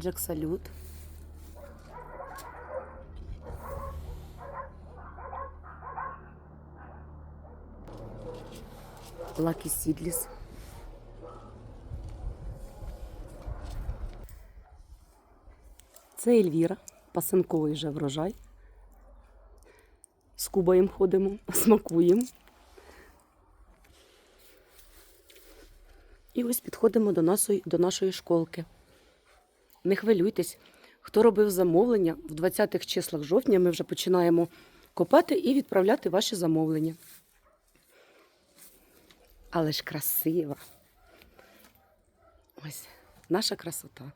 Джек Салют. Лакі Сідліс. Це Ельвіра, пасинковий вже врожай. Скубаємо ходимо, смакуємо. І ось підходимо до нашої, до нашої школки. Не хвилюйтесь, хто робив замовлення, в 20-х числах жовтня ми вже починаємо копати і відправляти ваші замовлення. Але ж красива. Ось наша красота.